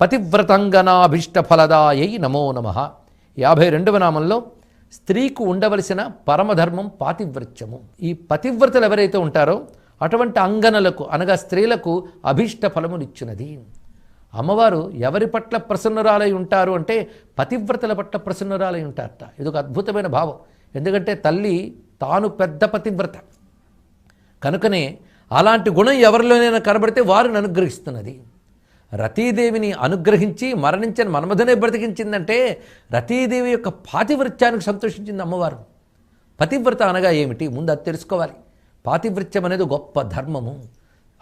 పతివ్రతంగనాభీష్ట ఫలదాయై నమో నమ. యాభై రెండవ నామంలో స్త్రీకు ఉండవలసిన పరమధర్మం పాతివ్రత్యము. ఈ పతివ్రతలు ఎవరైతే ఉంటారో అటువంటి అంగనలకు అనగా స్త్రీలకు అభీష్ట ఫలమునిచ్చినది అమ్మవారు ఎవరి పట్ల ప్రసన్నురాలై ఉంటారు అంటే పతివ్రతల పట్ల ప్రసన్నురాలై ఉంటారట. ఇది ఒక అద్భుతమైన భావం. ఎందుకంటే తల్లి తాను పెద్ద పతివ్రత. కనుకనే అలాంటి గుణం ఎవరిలోనైనా కనబడితే వారిని అనుగ్రహిస్తున్నది. రతీదేవిని అనుగ్రహించి మరణించిన మన్మధునే బ్రతికించిందంటే రతీదేవి యొక్క పాతివృత్యానికి సంతోషించింది అమ్మవారు. పతివ్రత అనగా ఏమిటి? ముందు అది తెలుసుకోవాలి. పాతివృత్యం అనేది గొప్ప ధర్మము.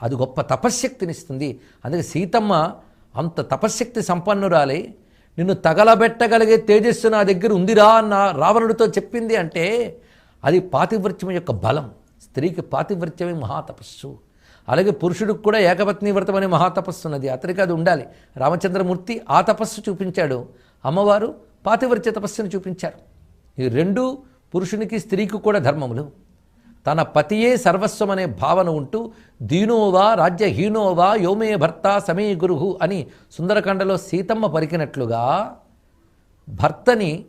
అది గొప్ప తపశ్శక్తినిస్తుంది అందుకే సీతమ్మ అంత తపశ్శక్తి సంపన్నురాలి నిన్ను తగలబెట్టగలిగే తేజస్సు నా దగ్గర ఉందిరా అన్న రావణుడితో చెప్పింది అంటే అది పాతివృత్యం యొక్క బలం. స్త్రీకి పాతివృత్యమే మహాతపస్సు అలాగే పురుషుడికి కూడా ఏకపత్ని వ్రతం అనే మహాతపస్సు ఉన్నది. అతనికి అది ఉండాలి. రామచంద్రమూర్తి ఆ తపస్సు చూపించాడు. అమ్మవారు పాతివ్రత్య తపస్సును చూపించారు. ఈ రెండు పురుషునికి స్త్రీకి కూడా ధర్మములు. తన పతియే సర్వస్వం అనే భావన ఉంటూ దీనోవా రాజ్యహీనోవా యోమే భర్త సమే గురుహు అని సుందరకాండలో సీతమ్మ పలికినట్లుగా భర్తని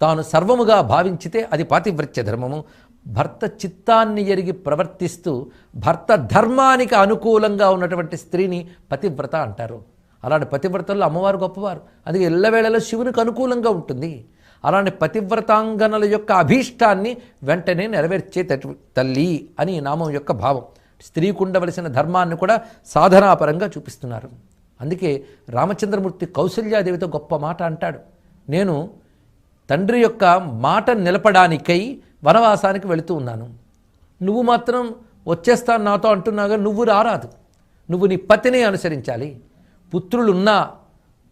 తాను సర్వముగా భావించితే అది పాతివ్రత్య ధర్మము. భర్త చిత్తాన్ని ఎరిగి ప్రవర్తిస్తూ భర్త ధర్మానికి అనుకూలంగా ఉన్నటువంటి స్త్రీని పతివ్రత అంటారు. అలాంటి పతివ్రతల్లో అమ్మవారు గొప్పవారు. అది ఎల్లవేళలో శివునికి అనుకూలంగా ఉంటుంది. అలాంటి పతివ్రతాంగనల యొక్క అభీష్టాన్ని వెంటనే నెరవేర్చే తల్లి అని నామం యొక్క భావం. స్త్రీకి ఉండవలసిన ధర్మాన్ని కూడా సాధనాపరంగా చూపిస్తున్నారు. అందుకే రామచంద్రమూర్తి కౌశల్యాదేవితో గొప్ప మాట అంటాడు. నేను తండ్రి యొక్క మాట నిలపడానికై వనవాసానికి వెళుతూ ఉన్నాను. నువ్వు మాత్రం వచ్చేస్తాను నాతో అంటున్నాగా నువ్వు రారాదు. నువ్వు నీ పతిని అనుసరించాలి. పుత్రులున్నా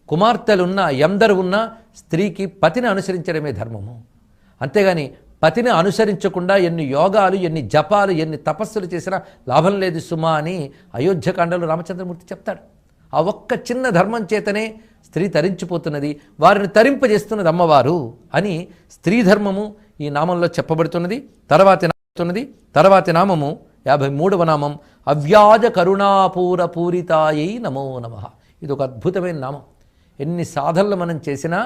కుమార్తెలున్నా ఎందరు ఉన్నా స్త్రీకి పతిని అనుసరించడమే ధర్మము. అంతేగాని పతిని అనుసరించకుండా ఎన్ని యోగాలు ఎన్ని జపాలు ఎన్ని తపస్సులు చేసినా లాభం లేదు సుమా అని అయోధ్యకాండలో రామచంద్రమూర్తి చెప్తాడు. ఆ ఒక్క చిన్న ధర్మం చేతనే స్త్రీ తరించిపోతున్నది వారిని తరింపజేస్తున్నది అమ్మవారు అని స్త్రీ ధర్మము ఈ నామంలో చెప్పబడుతున్నది తర్వాతి నామతున్నది తర్వాతి నామము యాభై మూడవ నామం అవ్యాజ కరుణాపూర పూరితాయై నమో నమ. ఇది ఒక అద్భుతమైన నామం. ఎన్ని సాధనలు మనం చేసినా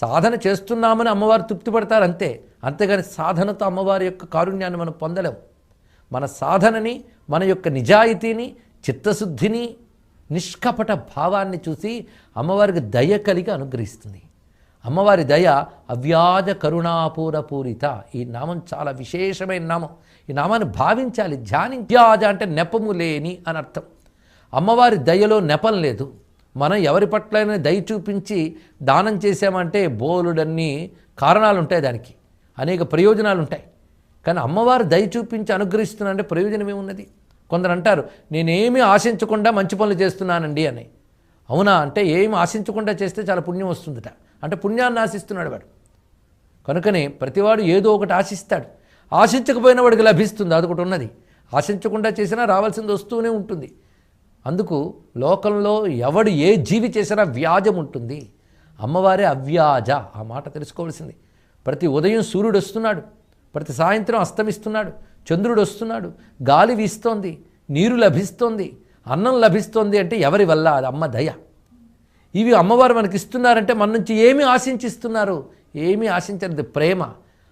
సాధన చేస్తున్నామని అమ్మవారు తృప్తి పడతారు అంతే. అంతేగాని సాధనతో అమ్మవారి యొక్క కారుణ్యాన్ని మనం పొందలేం. మన సాధనని మన యొక్క నిజాయితీని చిత్తశుద్ధిని నిష్కపట భావాన్ని చూసి అమ్మవారికి దయ కలిగి అనుగ్రహిస్తుంది. అమ్మవారి దయ అవ్యాజ కరుణాపూరపూరిత ఈ నామం చాలా విశేషమైన నామం. ఈ నామాన్ని భావించాలి ధ్యానించాజ అంటే నెపము లేని అని అర్థం. అమ్మవారి దయలో నెపం లేదు. మనం ఎవరి పట్లైనా దయ చూపించి దానం చేసామంటే బోలుడన్ని కారణాలు ఉంటాయి దానికి. అనేక ప్రయోజనాలు ఉంటాయి కానీ అమ్మవారు దయ చూపించి అనుగ్రహిస్తున్నానంటే ప్రయోజనం ఏమున్నది? కొందరు అంటారు నేనేమీ ఆశించకుండా మంచి పనులు చేస్తున్నానండి అని. అవునా? అంటే ఏమి ఆశించకుండా చేస్తే చాలా పుణ్యం వస్తుందట. అంటే పుణ్యాన్ని ఆశిస్తున్నాడు వాడు. కనుకనే ప్రతివాడు ఏదో ఒకటి ఆశిస్తాడు. ఆశించకపోయిన వాడికి లభిస్తుంది అదొకటి ఉన్నది. ఆశించకుండా చేసినా రావాల్సింది వస్తూనే ఉంటుంది. అందుకు లోకంలో ఎవడు ఏ జీవి చేసినా వ్యాజం ఉంటుంది. అమ్మవారే అవ్యాజ ఆ మాట తెలుసుకోవాల్సింది. ప్రతి ఉదయం సూర్యుడు వస్తున్నాడు ప్రతి సాయంత్రం అస్తమిస్తున్నాడు చంద్రుడు వస్తున్నాడు గాలి వీస్తోంది నీరు లభిస్తోంది అన్నం లభిస్తోంది అంటే ఎవరి వల్ల? అది అమ్మ దయ. ఇవి అమ్మవారు మనకి ఇస్తున్నారంటే మన నుంచి ఏమి ఆశించిస్తున్నారు? ఏమీ ఆశించినది? ప్రేమ.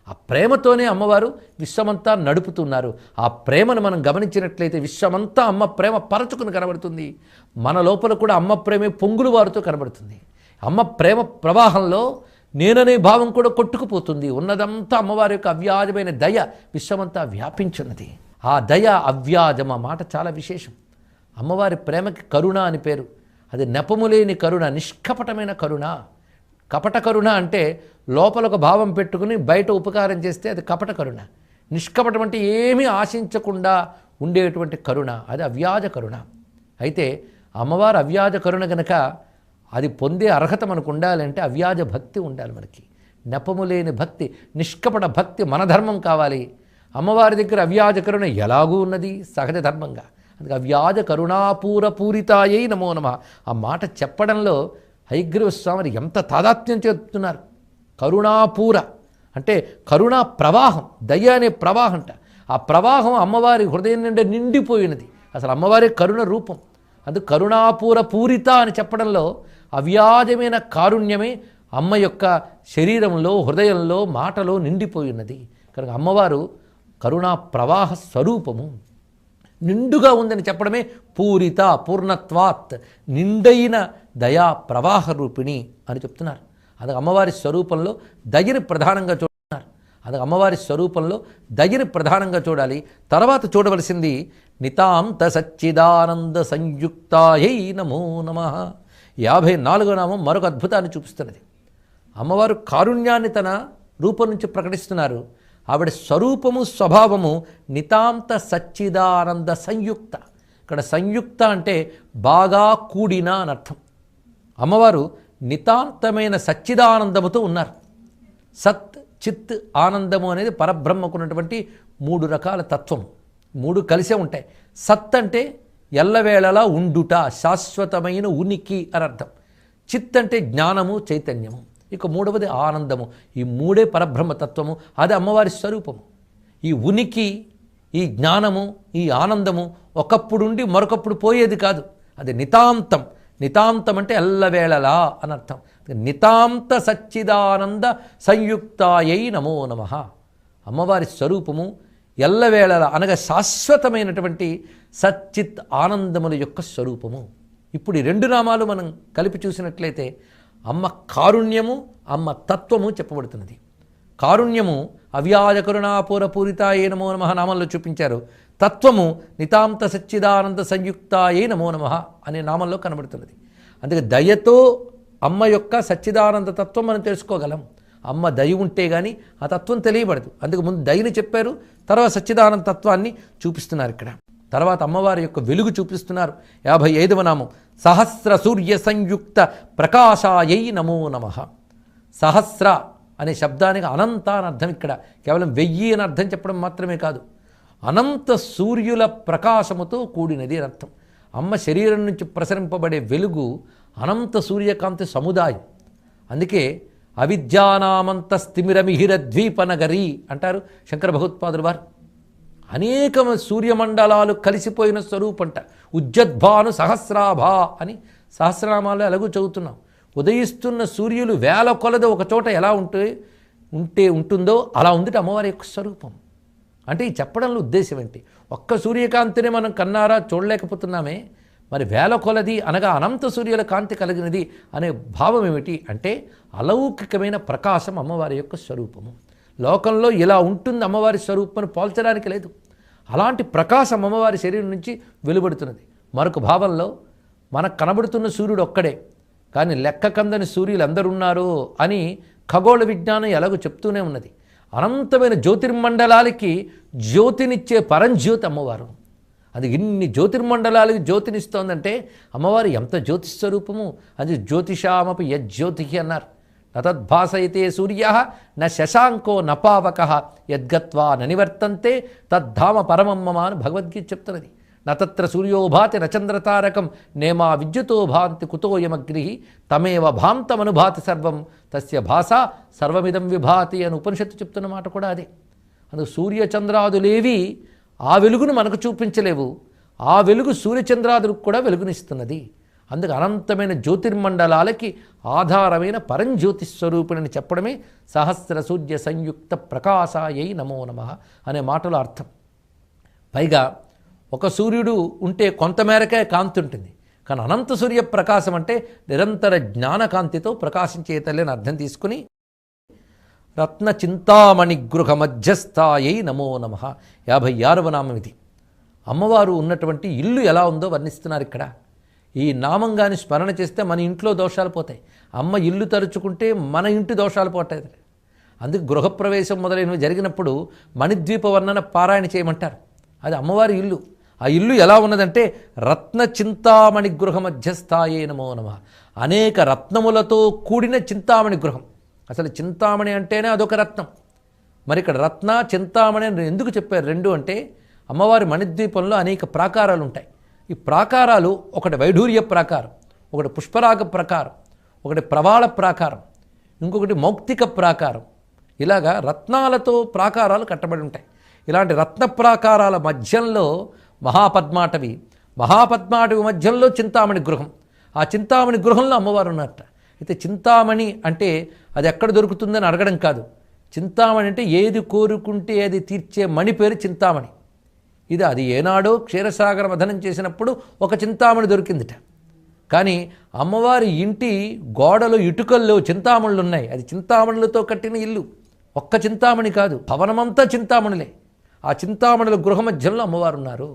ఆ ప్రేమతోనే అమ్మవారు విశ్వమంతా నడుపుతున్నారు. ఆ ప్రేమను మనం గమనించినట్లయితే విశ్వమంతా అమ్మ ప్రేమ పరచుకుని కనబడుతుంది. మన లోపల కూడా అమ్మ ప్రేమే పొంగులు వారుతో కనబడుతుంది. అమ్మ ప్రేమ ప్రవాహంలో నేననే భావం కూడా కొట్టుకుపోతుంది. ఉన్నదంతా అమ్మవారి యొక్క అవ్యాజమైన దయ విశ్వమంతా వ్యాపించున్నది. ఆ దయ అవ్యాజం ఆ మాట చాలా విశేషం. అమ్మవారి ప్రేమకి కరుణ అని పేరు. అది నెపములేని కరుణ నిష్కపటమైన కరుణ. కపట కరుణ అంటే లోపల ఒక భావం పెట్టుకుని బయట ఉపకారం చేస్తే అది కపట కరుణ. నిష్కపటం అంటే ఏమీ ఆశించకుండా ఉండేటువంటి కరుణ అది అవ్యాజ కరుణ. అయితే అమ్మవారు అవ్యాజ కరుణ గనక అది పొందే అర్హత మనకు ఉండాలంటే అవ్యాజ భక్తి ఉండాలి మనకి. నెపము లేని భక్తి నిష్కపట భక్తి మన ధర్మం కావాలి. అమ్మవారి దగ్గర అవ్యాజ కరుణ ఎలాగూ ఉన్నది? సహజ ధర్మంగా. అందుకే అవ్యాజ కరుణాపూర పూరితాయై నమో నమ. ఆ మాట చెప్పడంలో హైగ్రీవ స్వామిని ఎంత తాదాత్మ్యం చెప్తున్నారు కరుణాపూర అంటే కరుణా ప్రవాహం దయ అనే ప్రవాహం అంట. ఆ ప్రవాహం అమ్మవారి హృదయం నిండా నిండిపోయినది. అసలు అమ్మవారి కరుణ రూపం. అందు కరుణాపూర పూరిత అని చెప్పడంలో అవ్యాజమైన కారుణ్యమే అమ్మ యొక్క శరీరంలో హృదయంలో మాటలో నిండిపోయినది. కనుక అమ్మవారు కరుణా ప్రవాహ స్వరూపము. నిండుగా ఉందని చెప్పడమే పూరిత పూర్ణత్వాత్ నిండైన దయా ప్రవాహ రూపిణి అని చెప్తున్నారు. అది అమ్మవారి స్వరూపంలో దయని ప్రధానంగా చూడుతున్నారు అది అమ్మవారి స్వరూపంలో దయని ప్రధానంగా చూడాలి. తర్వాత చూడవలసింది నితాంత సచ్చిదానంద సంయుక్తాయై నమో నమ. యాభై నాలుగో నామం మరొక అద్భుతాన్ని చూపిస్తున్నది. అమ్మవారు కారుణ్యాన్ని తన రూపం నుంచి ప్రకటిస్తున్నారు. ఆవిడ స్వరూపము స్వభావము నితాంత సచ్చిదానంద సంయుక్త. ఇక్కడ సంయుక్త అంటే బాగా కూడిన అని అర్థం. అమ్మవారు నితాంతమైన సచ్చిదానందముతో ఉన్నారు. సత్ చిత్ ఆనందము అనేది పరబ్రహ్మకున్నటువంటి మూడు రకాల తత్వం మూడు కలిసే ఉంటాయి. సత్ అంటే ఎల్లవేళలా ఉండుట శాశ్వతమైన ఉనికి అని అర్థం. చిత్ అంటే జ్ఞానము చైతన్యము. ఇక మూడవది ఆనందము. ఈ మూడే పరబ్రహ్మతత్వము. అది అమ్మవారి స్వరూపము. ఈ ఉనికి ఈ జ్ఞానము ఈ ఆనందము ఒకప్పుడుండి మరొకప్పుడు పోయేది కాదు. అది నితాంతం. నితాంతం అంటే ఎల్లవేళలా అని అర్థం. నితాంత సచ్చిదానంద సంయుక్తాయై నమో నమ. అమ్మవారి స్వరూపము ఎల్లవేళలా అనగా శాశ్వతమైనటువంటి సచ్చిత్ ఆనందముల యొక్క స్వరూపము. ఇప్పుడు ఈ రెండు నామాలు మనం కలిపి చూసినట్లయితే అమ్మ కారుణ్యము అమ్మ తత్వము చెప్పబడుతున్నది. కారుణ్యము అవ్యాజ కరుణాపూర పూరితాయే నమో నమ నామంలో చూపించారు. తత్వము నితాంత సచ్చిదానంద సంయుక్తాయే నమో నమ అనే నామంలో కనబడుతున్నది. అందుకే దయతో అమ్మ యొక్క సచ్చిదానంద తత్వం మనం తెలుసుకోగలం. అమ్మ దయ ఉంటే కానీ ఆ తత్వం తెలియబడదు. అందుకు ముందు దయని చెప్పారు తర్వాత సచ్చిదానంద తత్వాన్ని చూపిస్తున్నారు ఇక్కడ. తర్వాత అమ్మవారి యొక్క వెలుగు చూపిస్తున్నారు. యాభై ఐదవ నామం. సహస్ర సూర్య సంయుక్త ప్రకాశాయై నమో నమ. సహస్ర అనే శబ్దానికి అనంత అని అర్థం ఇక్కడ. కేవలం వెయ్యి అని అర్థం చెప్పడం మాత్రమే కాదు. అనంత సూర్యుల ప్రకాశముతో కూడినది అని అర్థం. అమ్మ శరీరం నుంచి ప్రసరింపబడే వెలుగు అనంత సూర్యకాంతి సముదాయం. అందుకే అవిద్యానామంత స్థిమిరమిహిర ద్వీపనగరి అంటారు శంకర భగవత్పాదులు వారు. అనేక సూర్యమండలాలు కలిసిపోయిన స్వరూపంట. ఉజ్జద్భాను సహస్రాభా అని సహస్రనామాలు ఎలాగూ చదువుతున్నాం. ఉదయిస్తున్న సూర్యులు వేల కొలది ఒక చోట ఎలా ఉంటే ఉంటే ఉంటుందో అలా ఉందిట అమ్మవారి యొక్క స్వరూపం. అంటే ఈ చెప్పడంలో ఉద్దేశం ఏంటి? ఒక్క సూర్యకాంతిని మనం కన్నారా చూడలేకపోతున్నామే మరి వేల కొలది అనగా అనంత సూర్యుల కాంతి కలిగినది అనే భావం ఏమిటి అంటే అలౌకికమైన ప్రకాశం అమ్మవారి యొక్క స్వరూపము. లోకంలో ఇలా ఉంటుంది అమ్మవారి స్వరూపం పోల్చడానికి లేదు. అలాంటి ప్రకాశం అమ్మవారి శరీరం నుంచి వెలువడుతున్నది. మరొక భావంలో మనకు కనబడుతున్న సూర్యుడు ఒక్కడే కానీ లెక్క కందని సూర్యులు అందరున్నారు అని ఖగోళ విజ్ఞానం ఎలాగో చెప్తూనే ఉన్నది. అనంతమైన జ్యోతిర్మండలాలకి జ్యోతినిచ్చే పరంజ్యోతి అమ్మవారు. అది ఇన్ని జ్యోతిర్మండలాలకి జ్యోతినిస్తోందంటే అమ్మవారు ఎంత జ్యోతిష్ స్వరూపము అది జ్యోతిషామపు యజ్యోతి అన్నారు. నతద్భాసయితే సూర్య న శశాంకో నపావక యద్గత్వా ననివర్తంతే తద్ధామ పరమమ్మమ అని భగవద్గీత చెప్తున్నది. నత్ర సూర్యోభాతి నచంద్రతారకం నేమా విద్యుతో భాంతి కుతోయమగ్ని తమేవ భాంతమనుభాతి సర్వం తస్య భాష సర్వమిదం విభాతి అని ఉపనిషత్తు చెప్తున్న మాట కూడా అదే. అందుకు సూర్యచంద్రాదులేవి ఆ వెలుగును మనకు చూపించలేవు. ఆ వెలుగు సూర్యచంద్రాదులకు కూడా వెలుగునిస్తున్నది. అందుకు అనంతమైన జ్యోతిర్మండలాలకి ఆధారమైన పరంజ్యోతిస్వరూపిణిని చెప్పడమే సహస్ర సూర్య సంయుక్త ప్రకాశాయై నమో నమ అనే మాటలో అర్థం. పైగా ఒక సూర్యుడు ఉంటే కొంతమేరకే కాంతి ఉంటుంది. కానీ అనంత సూర్య ప్రకాశం అంటే నిరంతర జ్ఞానకాంతితో ప్రకాశించే తల్లిని అర్థం తీసుకుని రత్న చింతామణి గృహ మధ్యస్థాయై నమో నమ. యాభై ఆరవ నామం ఇది. అమ్మవారు ఉన్నటువంటి ఇల్లు ఎలా ఉందో వర్ణిస్తున్నారు ఇక్కడ. ఈ నామం కానీ స్మరణ చేస్తే మన ఇంట్లో దోషాలు పోతాయి. అమ్మ ఇల్లు తరుచుకుంటే మన ఇంటి దోషాలు పోతాయి. అందుకు గృహప్రవేశం మొదలైనవి జరిగినప్పుడు మణిద్వీప వర్ణన పారాయణ చేయమంటారు. అది అమ్మవారి ఇల్లు. ఆ ఇల్లు ఎలా ఉన్నదంటే రత్న చింతామణి గృహ మధ్యస్థాయే నమో నమ. అనేక రత్నములతో కూడిన చింతామణి గృహం. అసలు చింతామణి అంటేనే అదొక రత్నం. మరి ఇక్కడ రత్న చింతామణి అని ఎందుకు చెప్పారు? రెండు అంటే అమ్మవారి మణిద్వీపంలో అనేక ప్రాకారాలు ఉంటాయి ఈ ప్రాకారాలు ఒకటి వైఢూర్య ప్రాకారం ఒకటి పుష్పరాగ ప్రాకారం ఒకటి ప్రవాళ ప్రాకారం ఇంకొకటి మౌక్తిక ప్రాకారం. ఇలాగా రత్నాలతో ప్రాకారాలు కట్టబడి ఉంటాయి. ఇలాంటి రత్న ప్రాకారాల మధ్యంలో మహాపద్మాటవి మహాపద్మాటవి మధ్యంలో చింతామణి గృహం. ఆ చింతామణి గృహంలో అమ్మవారు ఉన్నారట. అయితే చింతామణి అంటే అది ఎక్కడ దొరుకుతుందని అడగడం కాదు. చింతామణి అంటే ఏది కోరుకుంటే అది తీర్చే మణి పేరు చింతామణి. ఇది అది ఏనాడో క్షీరసాగర మథనం చేసినప్పుడు ఒక చింతామణి దొరికిందిట. కానీ అమ్మవారి ఇంటి గోడలు ఇటుకల్లో చింతామణులు ఉన్నాయి అది చింతామణులతో కట్టిన ఇల్లు. ఒక్క చింతామణి కాదు భవనమంతా చింతామణులే. ఆ చింతామణుల గృహ మధ్యంలో అమ్మవారు ఉన్నారు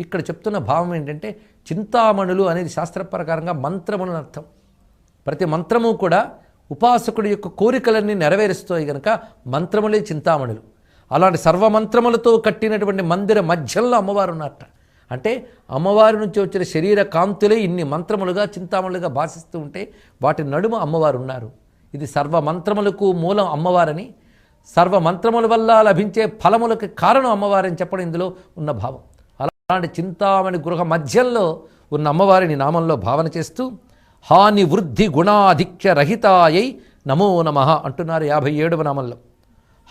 ఇక్కడ చెప్తున్న భావం ఏంటంటే చింతామణులు అనేది శాస్త్ర ప్రకారంగా మంత్రములు అర్థం. ప్రతి మంత్రము కూడా ఉపాసకుడి యొక్క కోరికలన్నీ నెరవేరుస్తాయి గనక మంత్రములే చింతామణులు. అలాంటి సర్వమంత్రములతో కట్టినటువంటి మందిర మధ్యంలో అమ్మవారు ఉన్నట్ట అంటే అమ్మవారి నుంచి వచ్చిన శరీర కాంతులే ఇన్ని మంత్రములుగా చింతామణులుగా భాషిస్తూ ఉంటే వాటి నడుమ అమ్మవారు ఉన్నారు ఇది సర్వమంత్రములకు మూలం అమ్మవారని సర్వమంత్రముల వల్ల లభించే ఫలములకు కారణం అమ్మవారని చెప్పడం ఇందులో ఉన్న భావం. అలాంటి చింతామణి గృహ మధ్యంలో ఉన్న అమ్మవారిని నామంలో భావన చేస్తూ హాని వృద్ధి గుణాధిక్య రహితాయై నమో నమ అంటున్నారు యాభై ఏడవ నామంలో.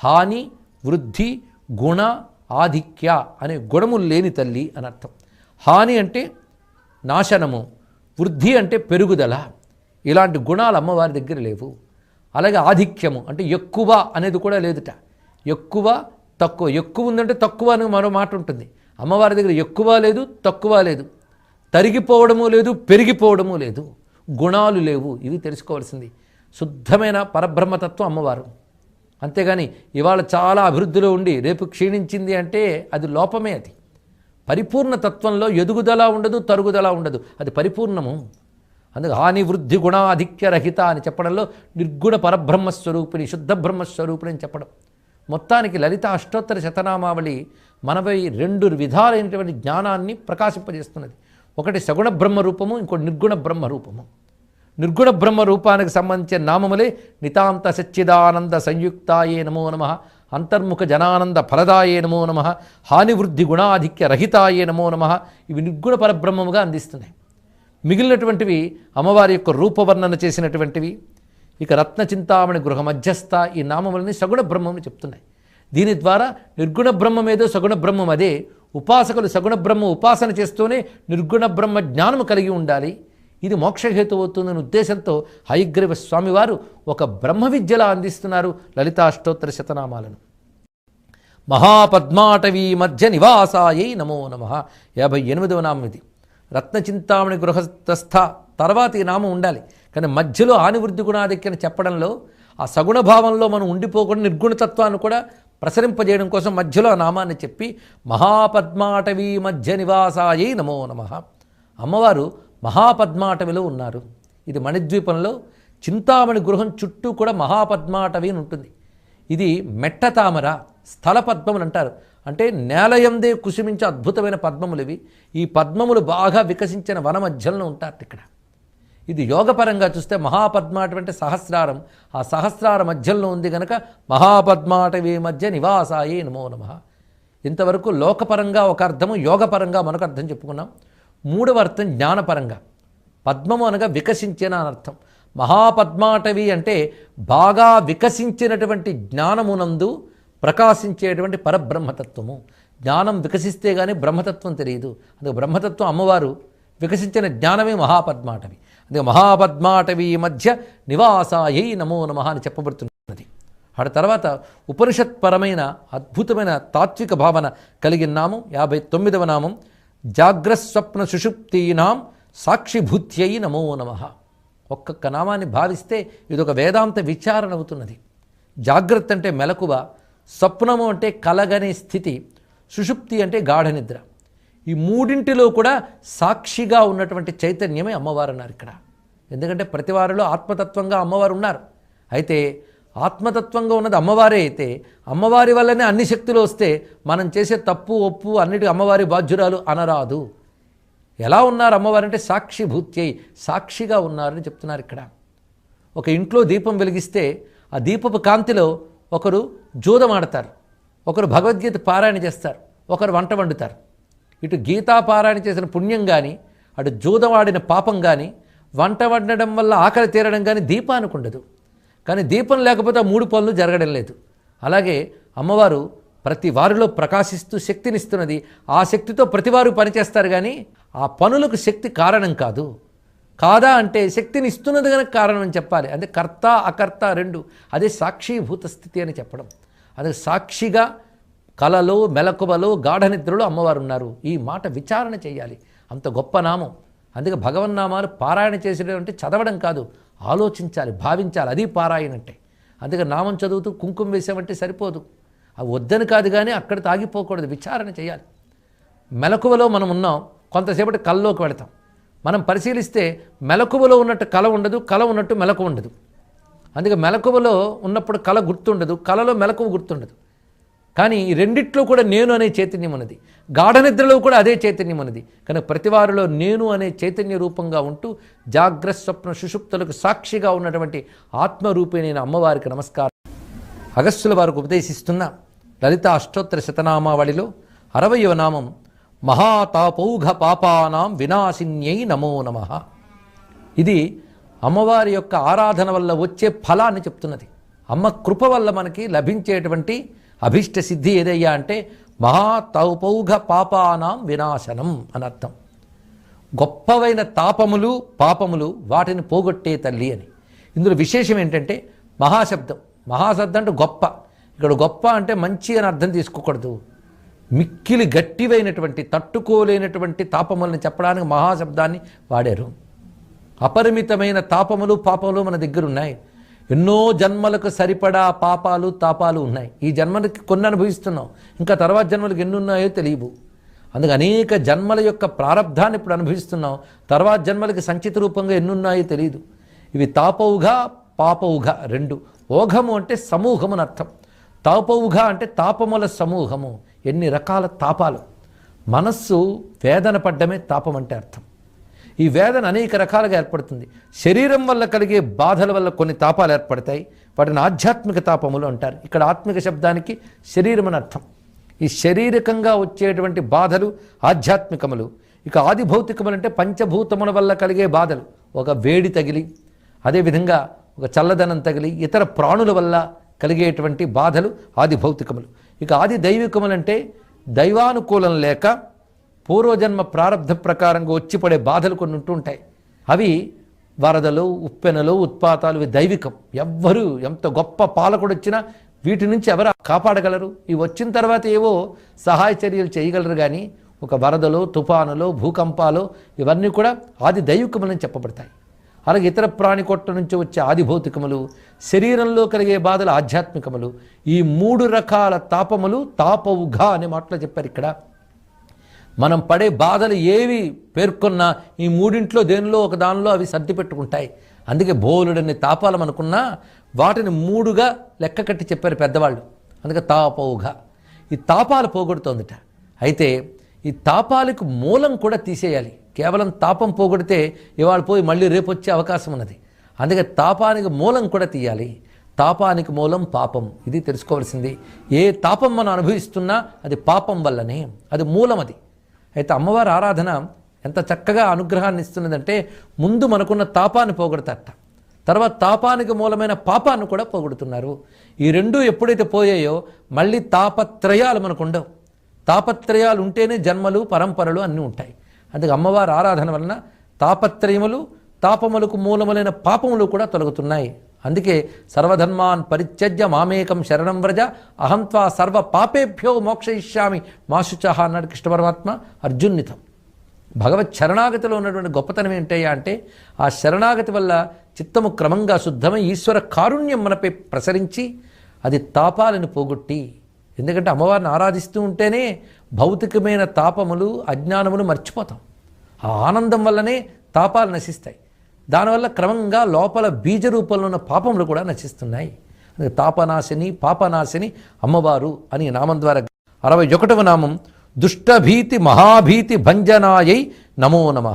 హాని వృద్ధి గుణ ఆధిక్య అనే గుణములు లేని తల్లి అని అర్థం. హాని అంటే నాశనము వృద్ధి అంటే పెరుగుదల. ఇలాంటి గుణాలు అమ్మవారి దగ్గర లేవు. అలాగే ఆధిక్యము అంటే ఎక్కువ అనేది కూడా లేదుట. ఎక్కువ తక్కువ. ఎక్కువ ఉందంటే తక్కువ అని మరో మాట ఉంటుంది. అమ్మవారి దగ్గర ఎక్కువ లేదు తక్కువ లేదు. తరిగిపోవడము లేదు పెరిగిపోవడము లేదు. గుణాలు లేవు. ఇవి తెలుసుకోవాల్సింది. శుద్ధమైన పరబ్రహ్మతత్వం అమ్మవారు. అంతేగాని ఇవాళ చాలా అభివృద్ధిలో ఉండి రేపు క్షీణించింది అంటే అది లోపమే అది. పరిపూర్ణ తత్వంలో ఎదుగుదల ఉండదు తరుగుదల ఉండదు. అది పరిపూర్ణము. అందుకు హాని వృద్ధి గుణాధిక్య రహిత అని చెప్పడంలో నిర్గుణ పరబ్రహ్మస్వరూపిణి శుద్ధ బ్రహ్మస్వరూపిణి అని చెప్పడం. మొత్తానికి లలిత అష్టోత్తర శతనామావళి మనపై రెండు విధాలైనటువంటి జ్ఞానాన్ని ప్రకాశింపజేస్తున్నది. ఒకటి సగుణ బ్రహ్మ రూపము ఇంకోటి నిర్గుణ బ్రహ్మ రూపము. నిర్గుణ బ్రహ్మ రూపానికి సంబంధించిన నామములే నితాంత సచ్చిదానంద సంయుక్తాయే నమో నమ. అంతర్ముఖ జనానంద ఫలదాయే నమో నమ. హానివృద్ధి గుణాధిక్య రహితాయే నమో నమ. ఇవి నిర్గుణ పరబ్రహ్మముగా అందిస్తున్నాయి. మిగిలినటువంటివి అమ్మవారి యొక్క రూపవర్ణన చేసినటువంటివి ఇక రత్న చింతామణి గృహ మధ్యస్థ ఈ నామములని సగుణ బ్రహ్మముని చెప్తున్నాయి. దీని ద్వారా నిర్గుణ బ్రహ్మం ఏదో సగుణ బ్రహ్మం అదే. ఉపాసకులు సగుణ బ్రహ్మ ఉపాసన చేస్తూనే నిర్గుణ బ్రహ్మ జ్ఞానము కలిగి ఉండాలి. ఇది మోక్షహేతు అవుతుందనే ఉద్దేశంతో హయగ్రీవ స్వామివారు ఒక బ్రహ్మ విద్యలా అందిస్తున్నారు లలితాష్టోత్తర శతనామాలను. మహాపద్మాటవీ మధ్య నివాసాయై నమో నమ. యాభై ఎనిమిదవ నామం ఇది రత్నచింతామణి గృహస్థస్థ తర్వాత ఈ నామం ఉండాలి. కానీ మధ్యలో ఆనివృద్ధి గుణాధిక్యని చెప్పడంలో ఆ సగుణ భావంలో మనం ఉండిపోకుండా నిర్గుణతత్వాన్ని కూడా ప్రసరింపజేయడం కోసం మధ్యలో ఆ నామాన్ని చెప్పి మహాపద్మాటవీ మధ్య నివాసాయై నమో నమ. అమ్మవారు మహాపద్మాటవిలో ఉన్నారు. ఇది మణిద్వీపంలో చింతామణి గృహం చుట్టూ కూడా మహాపద్మాటవి అని ఉంటుంది. ఇది మెట్ట తామర స్థల పద్మములు అంటారు. అంటే నేలయందే కుసుమించే అద్భుతమైన పద్మములు ఇవి. ఈ పద్మములు బాగా వికసించిన వన మధ్యంలో ఉంటారు ఇక్కడ. ఇది యోగపరంగా చూస్తే మహాపద్మాటవి సహస్రారం. ఆ సహస్రార మధ్యంలో ఉంది కనుక మహాపద్మాటవి మధ్య నివాసాయే నమో నమ. ఇంతవరకు లోకపరంగా ఒక అర్థము యోగపరంగా మరొక అర్థం చెప్పుకున్నాం. మూడవ అర్థం జ్ఞానపరంగా. పద్మము అనగా వికసించిన అర్థం. మహాపద్మాటవి అంటే బాగా వికసించినటువంటి జ్ఞానమునందు ప్రకాశించేటువంటి పరబ్రహ్మతత్వము. జ్ఞానం వికసిస్తే కానీ బ్రహ్మతత్వం తెలియదు. అందుకే బ్రహ్మతత్వం అమ్మవారు వికసించిన జ్ఞానమే మహాపద్మాటవి. అందుకే మహాపద్మాటవి మధ్య నివాసాయై నమో నమ అని చెప్పబడుతున్నది. ఆడ తర్వాత ఉపనిషత్పరమైన అద్భుతమైన తాత్విక భావన కలిగిన నామం యాభై తొమ్మిదవ నామం జాగ్రస్వప్న సుషుప్తీనాం సాక్షిభూత్యై నమో నమ. ఒక్కొక్క నామాన్ని భావిస్తే ఇదొక వేదాంత విచారణ అవుతున్నది. జాగ్రత్త అంటే మెలకువ స్వప్నము అంటే కలగనే స్థితి సుషుప్తి అంటే గాఢ నిద్ర. ఈ మూడింటిలో కూడా సాక్షిగా ఉన్నటువంటి చైతన్యమే అమ్మవారు అన్నారు ఇక్కడ. ఎందుకంటే ప్రతి వారిలో ఆత్మతత్వంగా అమ్మవారు ఉన్నారు. అయితే ఆత్మతత్వంగా ఉన్నది అమ్మవారే అయితే అమ్మవారి వల్లనే అన్ని శక్తులు వస్తే మనం చేసే తప్పు ఒప్పు అన్నిటి అమ్మవారి బాధ్యురాలు అనరాదు. ఎలా ఉన్నారు అమ్మవారంటే సాక్షి సాక్షిభూత్యై సాక్షిగా ఉన్నారని చెప్తున్నారు ఇక్కడ. ఒక ఇంట్లో దీపం వెలిగిస్తే ఆ దీపపు కాంతిలో ఒకరు జూదం ఆడతారు ఒకరు భగవద్గీత పారాయణ చేస్తారు ఒకరు వంట వండుతారు. ఇటు గీతా పారాయణ చేసిన పుణ్యం కానీ అటు జూదం ఆడిన పాపం కానీ వంట వండడం వల్ల ఆకలి తీరడం కానీ దీపానికి ఉండదు. కానీ దీపం లేకపోతే ఆ మూడు పనులు జరగడం లేదు. అలాగే అమ్మవారు ప్రతి వారిలో ప్రకాశిస్తూ శక్తినిస్తున్నది. ఆ శక్తితో ప్రతివారు పనిచేస్తారు కానీ ఆ పనులకు శక్తి కారణం కాదు. కాదా అంటే శక్తిని ఇస్తున్నది కనుక కారణం అని చెప్పాలి. అదే కర్త అకర్త రెండు. అదే సాక్షీభూత స్థితి అని చెప్పడం. అదే సాక్షిగా కలలో మెలకువలో గాఢ నిద్రలో అమ్మవారు ఉన్నారు. ఈ మాట విచారణ చేయాలి. అంత గొప్ప నామం. అందుకే భగవన్నామాలు పారాయణ చేసేటంటే చదవడం కాదు. ఆలోచించాలి భావించాలి అది పారాయణంటే. అందుకే నామం చదువుతూ కుంకుమ వేసామంటే సరిపోదు. అవి వద్దని కాదు కానీ అక్కడ తాగిపోకూడదు విచారణ చేయాలి. మెలకువలో మనం ఉన్నాం కొంతసేపటి కల్లోకి వెళతాం. మనం పరిశీలిస్తే మెలకువలో ఉన్నట్టు కళ ఉండదు కళ ఉన్నట్టు మెలకు ఉండదు. అందుకే మెలకువలో ఉన్నప్పుడు కళ గుర్తుండదు కళలో మెలకువ గుర్తుండదు. కానీ ఈ రెండిట్లో కూడా నేను అనే చైతన్యం ఉన్నది. గాఢ నిద్రలో కూడా అదే చైతన్యం ఉన్నది. కనుక ప్రతివారిలో నేను అనే చైతన్య రూపంగా ఉంటూ జాగ్రత్త స్వప్న సుషుప్తులకు సాక్షిగా ఉన్నటువంటి ఆత్మరూపిణైన అమ్మవారికి నమస్కారం. అగస్సుల వారికి ఉపదేశిస్తున్న లలిత అష్టోత్తర శతనామావళిలో అరవయవ నామం మహాతాపౌఘ పాపానాం వినాశిన్యై నమో నమ. ఇది అమ్మవారి యొక్క ఆరాధన వల్ల వచ్చే ఫలాన్ని చెప్తున్నది. అమ్మ కృప వల్ల మనకి లభించేటువంటి అభిష్ట సిద్ధి ఏదయ్యా అంటే మహాతౌపౌఘ పాపానాం వినాశనం అని అర్థం గొప్పవైన తాపములు పాపములు వాటిని పోగొట్టే తల్లి అని. ఇందులో విశేషం ఏంటంటే మహాశబ్దం. మహాశబ్దం అంటే గొప్ప. ఇక్కడ గొప్ప అంటే మంచి అని అర్థం తీసుకోకూడదు. మిక్కిలి గట్టివైనటువంటి తట్టుకోలేనటువంటి తాపములను చెప్పడానికి మహాశబ్దాన్ని వాడారు. అపరిమితమైన తాపములు పాపములు మన దగ్గర ఉన్నాయి. ఎన్నో జన్మలకు సరిపడా పాపాలు తాపాలు ఉన్నాయి. ఈ జన్మలకి కొన్ని అనుభవిస్తున్నాం. ఇంకా తర్వాత జన్మలకు ఎన్ని ఉన్నాయో తెలియవు. అందుకు అనేక జన్మల యొక్క ప్రారంధాన్ని ఇప్పుడు అనుభవిస్తున్నాం. తర్వాత జన్మలకి సంచిత రూపంగా ఎన్ని ఉన్నాయో తెలియదు. ఇవి తాపౌఘ పాపౌఘ రెండు. ఓఘము అంటే సమూహము అని అర్థం. తాపౌఘ అంటే తాపముల సమూహము. ఎన్ని రకాల తాపాలు. మనస్సు వేదన పడ్డమే తాపం అంటే అర్థం. ఈ వేదన అనేక రకాలుగా ఏర్పడుతుంది. శరీరం వల్ల కలిగే బాధల వల్ల కొన్ని తాపాలు ఏర్పడతాయి. వాటిని ఆధ్యాత్మిక తాపములు అంటారు. ఇక్కడ ఆత్మిక శబ్దానికి శరీరం అని అర్థం. ఈ శారీరకంగా వచ్చేటువంటి బాధలు ఆధ్యాత్మికములు. ఇక ఆది భౌతికములు అంటే పంచభూతముల వల్ల కలిగే బాధలు. ఒక వేడి తగిలి అదేవిధంగా ఒక చల్లదనం తగిలి ఇతర ప్రాణుల వల్ల కలిగేటువంటి బాధలు ఆది భౌతికములు ఇక ఆది దైవికములంటే దైవానుకూలం లేక పూర్వజన్మ ప్రారంధ ప్రకారంగా వచ్చి పడే బాధలు కొన్ని ఉంటుంటాయి. అవి వరదలు ఉప్పెనలు ఉత్పాతాలు ఇవి దైవికం. ఎవ్వరు ఎంత గొప్ప పాలకుడు వచ్చినా వీటి నుంచి ఎవరు కాపాడగలరు? ఇవి వచ్చిన తర్వాత ఏవో సహాయ చర్యలు చేయగలరు కానీ ఒక వరదలు తుఫానులు భూకంపాలు ఇవన్నీ కూడా ఆది దైవికములని చెప్పబడతాయి. అలాగే ఇతర ప్రాణికొట్ట నుంచి వచ్చే ఆది భౌతికములు శరీరంలో కలిగే బాధలు ఆధ్యాత్మికములు ఈ మూడు రకాల తాపములు తాపవుగా అనే మాటలో చెప్పారు ఇక్కడ. మనం పడే బాధలు ఏవి పేర్కొన్నా ఈ మూడింట్లో దేనిలో ఒక దానిలో అవి సర్ది పెట్టుకుంటాయి. అందుకే బోలుడని తాపాలు అనుకున్నా వాటిని మూడుగా లెక్క కట్టి చెప్పారు పెద్దవాళ్ళు. అందుకే తాపౌగా ఈ తాపాలు పోగొడుతోందిట. అయితే ఈ తాపాలకు మూలం కూడా తీసేయాలి. కేవలం తాపం పోగొడితే ఇవాళ పోయి మళ్ళీ రేపు వచ్చే అవకాశం ఉన్నది. అందుకే తాపానికి మూలం కూడా తీయాలి. తాపానికి మూలం పాపం. ఇది తెలుసుకోవాల్సింది. ఏ తాపం మనం అనుభవిస్తున్నా అది పాపం వల్లనే అది మూలం అది. అయితే అమ్మవారి ఆరాధన ఎంత చక్కగా అనుగ్రహాన్ని ఇస్తున్నదంటే ముందు మనకున్న తాపాన్ని పోగొడతారట. తర్వాత తాపానికి మూలమైన పాపాన్ని కూడా పోగొడుతున్నారు. ఈ రెండు ఎప్పుడైతే పోయాయో మళ్ళీ తాపత్రయాలు మనకు ఉండవు తాపత్రయాలు ఉంటేనే జన్మలు పరంపరలు అన్నీ ఉంటాయి. అందుకే అమ్మవారి ఆరాధన వలన తాపత్రయములు తాపములకు మూలములైన పాపములు కూడా తొలగుతున్నాయి. అందుకే సర్వధర్మాన్ పరిత్యజ్య మామేకం శరణం వ్రజ అహంత్వా సర్వ పాపేభ్యో మోక్షయిష్యామి. మాశుచహ అన్నాడు కృష్ణ పరమాత్మ అర్జున్నితం. భగవత్ శరణాగతిలో ఉన్నటువంటి గొప్పతనం ఏంటయ్యా అంటే ఆ శరణాగతి వల్ల చిత్తము క్రమంగా శుద్ధమై ఈశ్వర కారుణ్యం మనపై ప్రసరించి అది తాపాలను పోగొట్టి ఎందుకంటే అమ్మవారిని ఆరాధిస్తూ ఉంటేనే భౌతికమైన తాపములు అజ్ఞానములు మర్చిపోతాం. ఆ ఆనందం వల్లనే తాపాలు నశిస్తాయి. దానివల్ల క్రమంగా లోపల బీజ రూపంలో ఉన్న పాపములు కూడా నశిస్తున్నాయి. తాపనాశిని పాపనాశిని అమ్మవారు అని నామం ద్వారా అరవై ఒకటవ నామం దుష్టభీతి మహాభీతి భంజనాయై నమో నమ.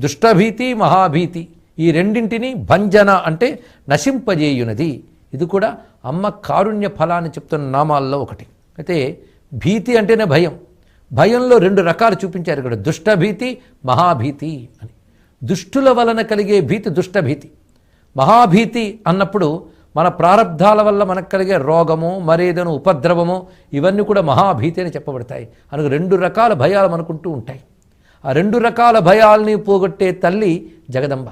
దుష్టభీతి మహాభీతి ఈ రెండింటిని భంజన అంటే నశింపజేయునది. ఇది కూడా అమ్మ కారుణ్య ఫలాన్ని చెప్తున్న నామాల్లో ఒకటి. అయితే భీతి అంటేనే భయం. భయంలో రెండు రకాలు చూపించారు ఇక్కడ. దుష్టభీతి మహాభీతి అని. దుష్టుల వలన కలిగే భీతి దుష్టభీతి. మహాభీతి అన్నప్పుడు మన ప్రారంధాల వల్ల మనకు కలిగే రోగము మరేదను ఉపద్రవము ఇవన్నీ కూడా మహాభీతి అని చెప్పబడతాయి. అనకు రెండు రకాల భయాలు మనకుంటూ ఉంటాయి. ఆ రెండు రకాల భయాల్ని పోగొట్టే తల్లి జగదంబ.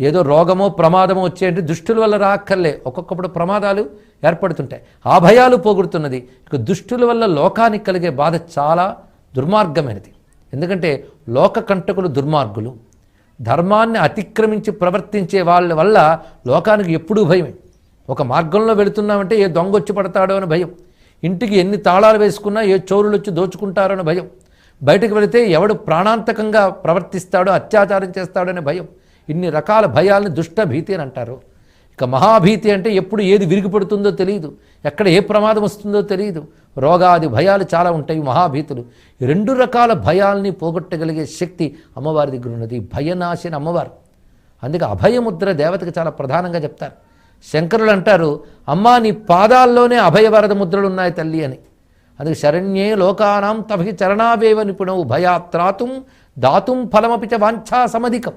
ఏదో రోగమో ప్రమాదమో వచ్చేయంటే దుష్టుల వల్ల రాక్కర్లే. ఒక్కొక్కప్పుడు ప్రమాదాలు ఏర్పడుతుంటాయి. ఆ భయాలు పోగొడుతున్నది. ఇక దుష్టుల వల్ల లోకానికి కలిగే బాధ చాలా దుర్మార్గమైనది. ఎందుకంటే లోక కంటకులు దుర్మార్గులు. ధర్మాన్ని అతిక్రమించి ప్రవర్తించే వాళ్ళ వల్ల లోకానికి ఎప్పుడూ భయమే. ఒక మార్గంలో వెళుతున్నామంటే ఏ దొంగ వచ్చి పడతాడో అని భయం. ఇంటికి ఎన్ని తాళాలు వేసుకున్నా ఏ చోరులు వచ్చి దోచుకుంటారో అని భయం. బయటకు వెళితే ఎవడు ప్రాణాంతకంగా ప్రవర్తిస్తాడో అత్యాచారం చేస్తాడో అనే భయం. ఇన్ని రకాల భయాల్ని దుష్ట భీతి అని అంటారు. ఇక మహాభీతి అంటే ఎప్పుడు ఏది విరిగిపడుతుందో తెలియదు ఎక్కడ ఏ ప్రమాదం వస్తుందో తెలియదు రోగాది భయాలు చాలా ఉంటాయి మహాభీతులు. రెండు రకాల భయాల్ని పోగొట్టగలిగే శక్తి అమ్మవారి దగ్గర ఉన్నది. భయనాశిని అమ్మవారు. అందుకే అభయముద్ర దేవతకి చాలా ప్రధానంగా చెప్తారు. శంకరులు అంటారు అమ్మా నీ పాదాల్లోనే అభయవరద ముద్రలు ఉన్నాయి తల్లి అని. అందుకే శరణ్యే లోకానాం తభి చరణావేవ నిపుణవు భయాత్రాతుం దాతుం ఫలమపిచ వాంఛా సమధికం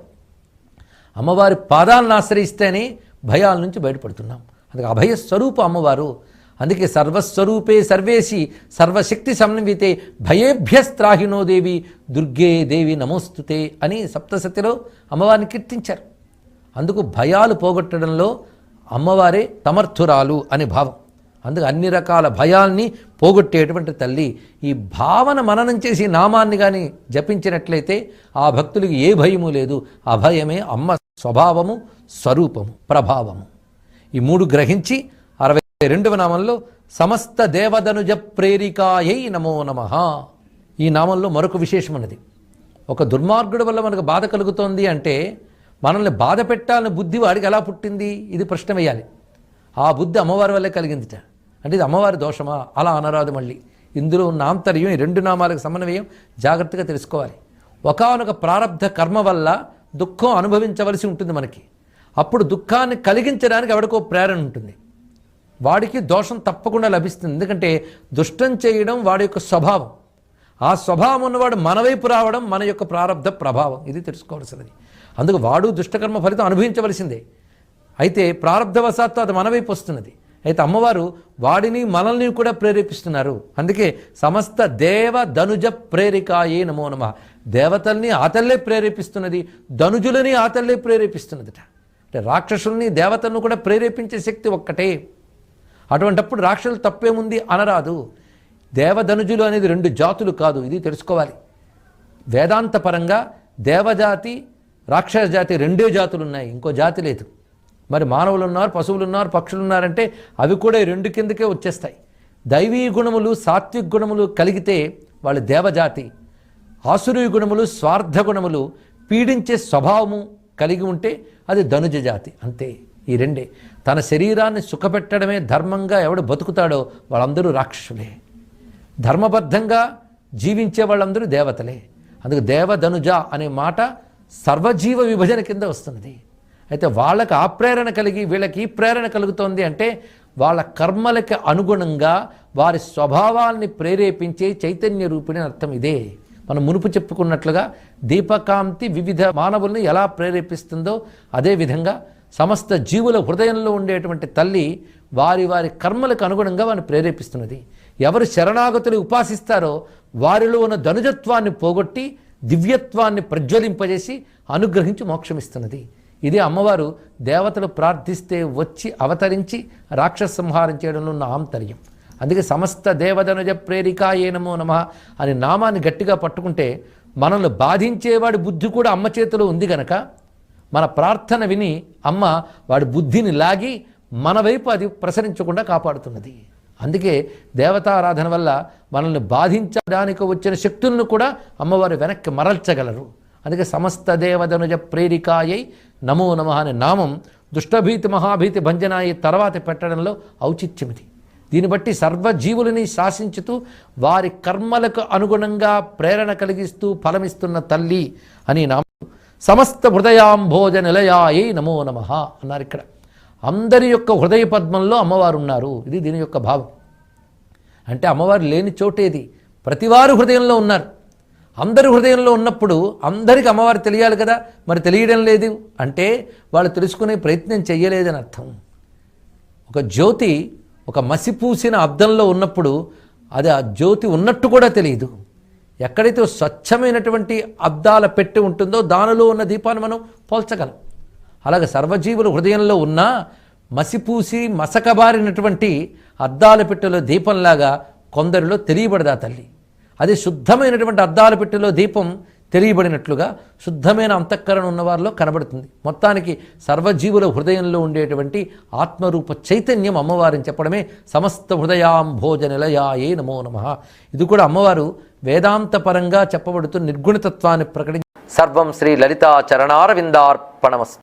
అమ్మవారి పాదాలను ఆశ్రయిస్తేనే భయాల నుంచి బయటపడుతున్నాం. అందుకే అభయ స్వరూప అమ్మవారు అందుకే సర్వస్వరూపే సర్వేసి సర్వశక్తి సమన్వితే భయేభ్యస్త్రాహినో దేవి దుర్గే దేవి నమోస్తుతే అని సప్తసతిలో అమ్మవారిని కీర్తించారు. అందుకు భయాలు పోగొట్టడంలో అమ్మవారే సమర్థురాలు అని భావం. అందుకు అన్ని రకాల భయాల్ని పోగొట్టేటువంటి తల్లి ఈ భావన మననం చేసి నామాన్ని కానీ జపించినట్లయితే ఆ భక్తులకి ఏ భయము లేదు. అభయమే అమ్మ స్వభావము స్వరూపము ప్రభావము. ఈ మూడు గ్రహించి రెండవ నామంలో సమస్త దేవదనుజ ప్రేరికాయై నమో నమ. ఈ నామంలో మరొక విశేషం అన్నది ఒక దుర్మార్గుడు వల్ల మనకు బాధ కలుగుతోంది అంటే మనల్ని బాధ పెట్టాలని బుద్ధి వాడికి ఎలా పుట్టింది? ఇది ప్రశ్న వేయాలి. ఆ బుద్ధి అమ్మవారి వల్లే కలిగిందిట. అంటే ఇది అమ్మవారి దోషమా? అలా అనరాదు మళ్ళీ. ఇందులో ఉన్న ఆంతర్యం ఈ రెండు నామాలకు సమన్వయం జాగ్రత్తగా తెలుసుకోవాలి. ఒకానొక ప్రారంధ కర్మ వల్ల దుఃఖం అనుభవించవలసి ఉంటుంది మనకి. అప్పుడు దుఃఖాన్ని కలిగించడానికి ఎవడికో ప్రేరణ ఉంటుంది. వాడికి దోషం తప్పకుండా లభిస్తుంది. ఎందుకంటే దుష్టం చేయడం వాడి యొక్క స్వభావం. ఆ స్వభావం ఉన్నవాడు మన వైపు రావడం మన యొక్క ప్రారంధ ప్రభావం. ఇది తెలుసుకోవాల్సినది. అందుకు వాడు దుష్టకర్మ ఫలితం అనుభవించవలసిందే. అయితే ప్రారంధవశాత్తు అది మన వైపు వస్తున్నది. అయితే అమ్మవారు వాడిని మనల్ని కూడా ప్రేరేపిస్తున్నారు. అందుకే సమస్త దేవ ధనుజ ప్రేరికాయే నమో నమ. దేవతల్ని ఆతల్లే ప్రేరేపిస్తున్నది ధనుజులని ఆతల్లే ప్రేరేపిస్తున్నదిట. అంటే రాక్షసుల్ని దేవతలను కూడా ప్రేరేపించే శక్తి ఒక్కటే. అటువంటప్పుడు రాక్షసులు తప్పేముంది అనరాదు. దేవధనుజులు అనేది రెండు జాతులు కాదు ఇది తెలుసుకోవాలి. వేదాంతపరంగా దేవజాతి రాక్షస జాతి రెండే జాతులు ఉన్నాయి ఇంకో జాతి లేదు. మరి మానవులు ఉన్నారు పశువులు ఉన్నారు పక్షులు ఉన్నారంటే అవి కూడా రెండు కిందకే వచ్చేస్తాయి. దైవీ గుణములు సాత్విక గుణములు కలిగితే వాళ్ళు దేవజాతి. ఆసురీ గుణములు స్వార్థ గుణములు పీడించే స్వభావము కలిగి ఉంటే అది ధనుజ జాతి అంతే. ఈ రెండే. తన శరీరాన్ని సుఖపెట్టడమే ధర్మంగా ఎవడు బతుకుతాడో వాళ్ళందరూ రాక్షసులే. ధర్మబద్ధంగా జీవించే వాళ్ళందరూ దేవతలే. అందుకు దేవధనుజ అనే మాట సర్వజీవ విభజన కింద వస్తున్నది. అయితే వాళ్ళకి ఆ ప్రేరణ కలిగి వీళ్ళకి ఈ ప్రేరణ కలుగుతోంది అంటే వాళ్ళ కర్మలకి అనుగుణంగా వారి స్వభావాల్ని ప్రేరేపించే చైతన్య రూపిణి అర్థం ఇదే. మనం మునుపు చెప్పుకున్నట్లుగా దీపకాంతి వివిధ మానవుల్ని ఎలా ప్రేరేపిస్తుందో అదేవిధంగా సమస్త జీవుల హృదయంలో ఉండేటువంటి తల్లి వారి వారి కర్మలకు అనుగుణంగా వారిని ప్రేరేపిస్తున్నది. ఎవరు శరణాగతులు ఉపాసిస్తారో వారిలో ఉన్న ధనుజత్వాన్ని పోగొట్టి దివ్యత్వాన్ని ప్రజ్వలింపజేసి అనుగ్రహించి మోక్షమిస్తున్నది. ఇదే అమ్మవారు దేవతలు ప్రార్థిస్తే వచ్చి అవతరించి రాక్షస సంహారం చేయడంలో ఉన్న ఆంతర్యం. అందుకే సమస్త దేవదనుజ ప్రేరికాయే నమో నమ అనే నామాన్ని గట్టిగా పట్టుకుంటే మనల్ని బాధించేవాడి బుద్ధి కూడా అమ్మ చేతిలో ఉంది గనక మన ప్రార్థన విని అమ్మ వాడి బుద్ధిని లాగి మన వైపు అది ప్రసరించకుండా కాపాడుతున్నది. అందుకే దేవతారాధన వల్ల మనల్ని బాధించడానికి వచ్చిన శక్తులను కూడా అమ్మవారు వెనక్కి మరల్చగలరు. అందుకే సమస్త దేవదనుజ ప్రేరికాయై నమో నమ అనే నామం దుష్టభీతి మహాభీతి భంజనాయి తర్వాత పెట్టడంలో ఔచిత్యమిది. దీన్ని బట్టి సర్వజీవులని శాసించుతూ వారి కర్మలకు అనుగుణంగా ప్రేరణ కలిగిస్తూ ఫలమిస్తున్న తల్లి అని నామం సమస్త హృదయాంభోజ నిలయాయే నమో నమ అన్నారు ఇక్కడ. అందరి యొక్క హృదయ పద్మంలో అమ్మవారు ఉన్నారు. ఇది దీని యొక్క భావం. అంటే అమ్మవారు లేని చోటేది ప్రతివారు హృదయంలో ఉన్నారు. అందరి హృదయంలో ఉన్నప్పుడు అందరికి అమ్మవారు తెలియాలి కదా. మరి తెలియడం లేదు. అంటే వాళ్ళు తెలుసుకునే ప్రయత్నం చెయ్యలేదని అర్థం. ఒక జ్యోతి ఒక మసిపూసిన అద్దంలో ఉన్నప్పుడు అది ఆ జ్యోతి ఉన్నట్టు కూడా తెలియదు. ఎక్కడైతే స్వచ్ఛమైనటువంటి అద్దాల పెట్టి ఉంటుందో దానిలో ఉన్న దీపాన్ని మనం పోల్చగలం. అలాగే సర్వజీవుల హృదయంలో ఉన్న మసిపూసి మసకబారినటువంటి అద్దాల పెట్టెలో దీపంలాగా కొందరిలో తెలియబడదా తల్లి? అది శుద్ధమైనటువంటి అద్దాల పెట్టెలో దీపం తెలియబడినట్లుగా శుద్ధమైన అంతఃకరణ ఉన్నవారిలో కనబడుతుంది. మొత్తానికి సర్వజీవుల హృదయంలో ఉండేటువంటి ఆత్మరూప చైతన్యం అమ్మవారిని చెప్పడమే సమస్త హృదయాంభోజ నిలయాయే నమో నమ. ఇది కూడా అమ్మవారు వేదాంతపరంగా చెప్పబడుతూ నిర్గుణతత్వాన్ని ప్రకటించి సర్వం శ్రీ లలితా చరణారవిందార్పణమస్తు